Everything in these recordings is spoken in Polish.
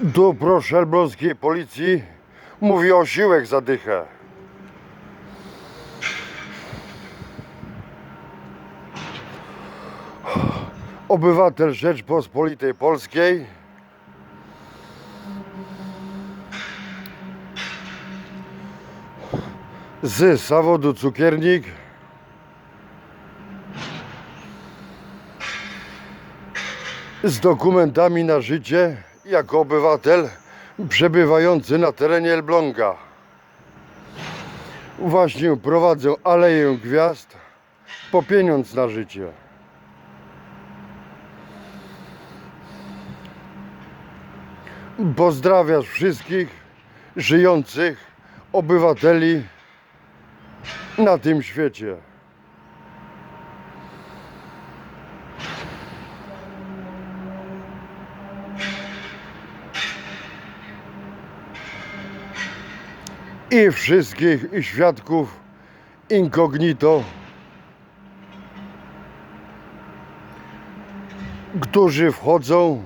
Do proszę elbląskiej policji mówi osiłek za dychę. Obywatel Rzeczpospolitej Polskiej z zawodu cukiernik z dokumentami na życie jako obywatel przebywający na terenie Elbląga. Właśnie prowadzę Aleję Gwiazd po pieniądz na życie. Pozdrawiasz wszystkich żyjących obywateli na tym świecie. I wszystkich świadków incognito, którzy wchodzą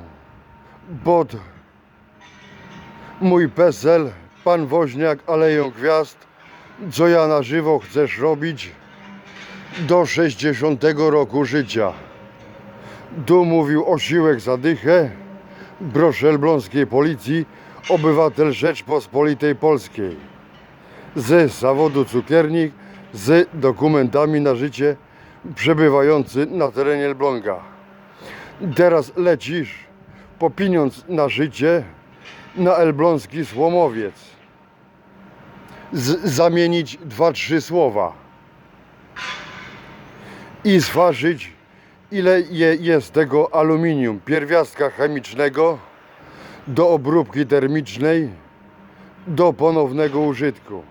pod mój PESEL, pan Woźniak, Aleją Gwiazd, co ja na żywo chcesz robić do 60 roku życia. Tu mówił osiłek za dychę, brosz elbląskiej policji, obywatel Rzeczpospolitej Polskiej z zawodu cukiernik z dokumentami na życie przebywający na terenie Elbląga. Teraz lecisz po pieniądz na życie na elbląski słomowiec. Z, zamienić dwa, trzy słowa i zważyć ile je, jest tego aluminium, pierwiastka chemicznego do obróbki termicznej do ponownego użytku.